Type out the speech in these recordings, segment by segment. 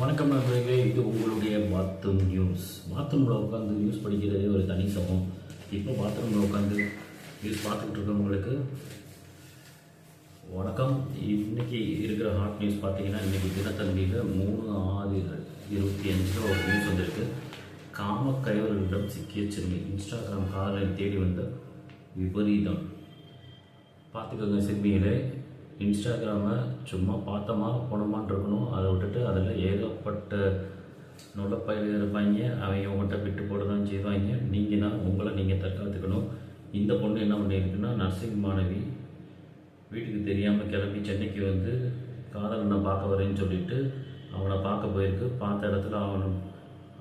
வணக்கம் நண்பர்களே இது உங்களுடைய பாத்ரூம் நியூஸ். பாத்ரூமில் உட்காந்து நியூஸ் படிக்கிறதே ஒரு தனி சமம் இப்போ பாத்ரூமில் உட்காந்து நியூஸ் பார்த்துக்கிட்டு இருக்கவங்களுக்கு வணக்கம். இன்னைக்கு இருக்கிற ஹாட் நியூஸ் பார்த்தீங்கன்னா இன்றைக்கி தினத்தந்தியில் மூணு ஆறு இருபத்தி அஞ்சில் ஒரு நியூஸ் வந்திருக்கு. காம கைவர்களிடம் சிக்கிய சிறுமி. இன்ஸ்டாகிராம் காதலை தேடி வந்த விபரீதம். பார்த்துக்கோங்க சிறுமிகளே இன்ஸ்டாகிராமை சும்மா பார்த்தோமா போனோமான்னு இருக்கணும் அதை விட்டுட்டு அதில் ஏகப்பட்ட நுழைப்பயில இருப்பாங்க. அவங்க உங்கள்கிட்ட விட்டு போட தான் செய்வாங்க. நீங்கள் தான் உங்களை நீங்கள் தற்காத்துக்கணும். இந்த பொண்ணு என்ன பண்ணியிருக்குன்னா நர்சிங் மாணவி வீட்டுக்கு தெரியாமல் கிளம்பி சென்னைக்கு வந்து காதலனை பார்க்க வரேன்னு சொல்லிட்டு அவனை பார்க்க போயிருக்கு. பார்த்த இடத்துல அவன்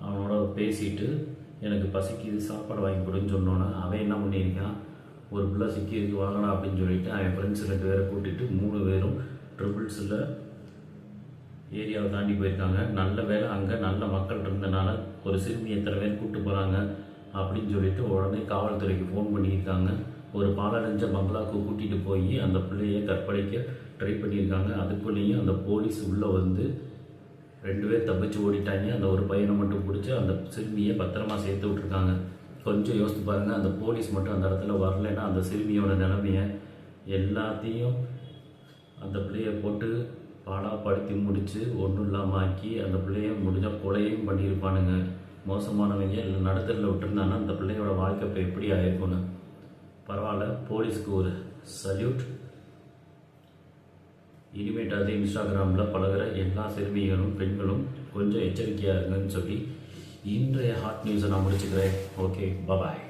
அவனோட பேசிட்டு எனக்கு பசிக்குது சாப்பாடு வாங்கி கொடுன்னு சொன்னோன்னே அவன் என்ன பண்ணியிருக்கான்? ஒரு பிள்ளை சிக்கி இருக்கு அப்படின்னு சொல்லிட்டு அவன் ஃப்ரெண்ட்ஸ் ரெண்டு பேரை கூட்டிட்டு மூணு பேரும் ட்ரிபிள்ஸில் ஏரியாவை தாண்டி போயிருக்காங்க. நல்ல வேளை அங்கே நல்ல மக்கள் இருந்தனால ஒரு சிறுமி எத்தனை பேர் கூப்பிட்டு போகிறாங்க அப்படின்னு சொல்லிட்டு உடனே காவல்துறைக்கு ஃபோன் பண்ணியிருக்காங்க. ஒரு பாலடைஞ்ச பங்களாவுக்கு கூட்டிகிட்டு போய் அந்த பிள்ளையை கற்பழிக்க ட்ரை பண்ணியிருக்காங்க. அதுக்குள்ளேயும் அந்த போலீஸ் உள்ளே வந்து ரெண்டு பேர் தப்பிச்சு ஓடிட்டாங்க. அந்த ஒரு பையனை மட்டும் பிடிச்சி அந்த சிறுமியை பத்திரமா சேர்த்து விட்ருக்காங்க கொஞ்சம் யோசித்து பாருங்கள் அந்த போலீஸ் மட்டும் அந்த இடத்துல வரலைன்னா அந்த சிறுமியோட நிலைமையை எல்லாத்தையும் அந்த பிள்ளைய போட்டு பாடாப்படுத்தி முடித்து ஒன்றும் இல்லாமல் ஆக்கி அந்த பிள்ளைய முடிஞ்ச கொலையும் பண்ணியிருப்பானுங்க. மோசமானவங்க இல்லை நடுத்தரில் விட்டுருந்தாங்கன்னா அந்த பிள்ளையோட வாழ்க்கை இப்போ எப்படி ஆயிருக்கும்னு. பரவாயில்ல போலீஸ்க்கு ஒரு சல்யூட் இனிமேட்டாவது இன்ஸ்டாகிராமில் பழகிற எல்லா சிறுமிகளும் பெண்களும் கொஞ்சம் எச்சரிக்கையாக இருங்கன்னு சொல்லி இன்றைய ஹாட் நியூஸை நான் முடிச்சுக்கிறேன். Okay bye bye